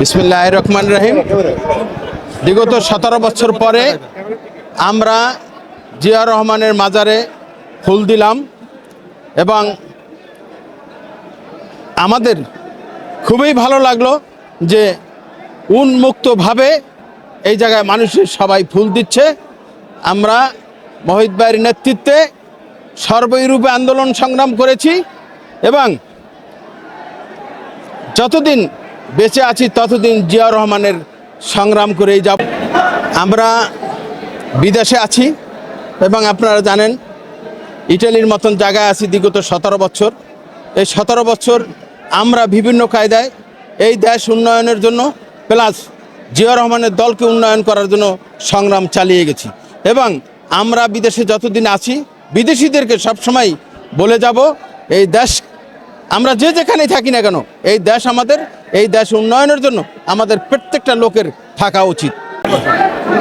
বিসমিল্লাহ রহমান রহিম। বিগত সতেরো বছর পরে আমরা জিয়া রহমানের মাজারে ফুল দিলাম এবং আমাদের খুবই ভালো লাগল যে উন্মুক্তভাবে এই জায়গায় মানুষের সবাই ফুল দিচ্ছে। আমরা মোহিত ভাইয়ের নেতৃত্বে সর্বৈরূপে আন্দোলন সংগ্রাম করেছি এবং যতদিন বেঁচে আছি, ততদিন জিয়া রহমানের সংগ্রাম করেই যাব। আমরা বিদেশে আছি এবং আপনারা জানেন, ইটালির মতন জায়গায় আছি বিগত সতেরো বছর। এই সতেরো বছর আমরা বিভিন্ন কায়দায় এই দেশ উন্নয়নের জন্য প্লাস জিয়া রহমানের দলকে উন্নয়ন করার জন্য সংগ্রাম চালিয়ে গেছি। এবং আমরা বিদেশে যতদিন আছি, বিদেশিদেরকে সবসময় বলে যাব, এই দেশ, আমরা যে যেখানেই থাকি না কেন, এই দেশ আমাদের এই দেশ উন্নয়নের জন্য আমাদের প্রত্যেকটা লোকের থাকা উচিত।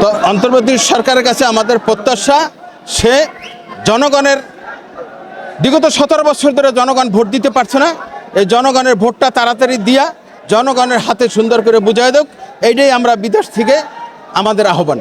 তো অন্তর্বর্তী সরকারের কাছে আমাদের প্রত্যাশা, সে জনগণের বিগত সতেরো বছর ধরে জনগণ ভোট দিতে পারছে না। এই জনগণের ভোটটা তাড়াতাড়ি দিয়া জনগণের হাতে সুন্দর করে বুঝাই দেক। এইটাই আমরা বিদেশ থেকে আমাদের আহ্বান।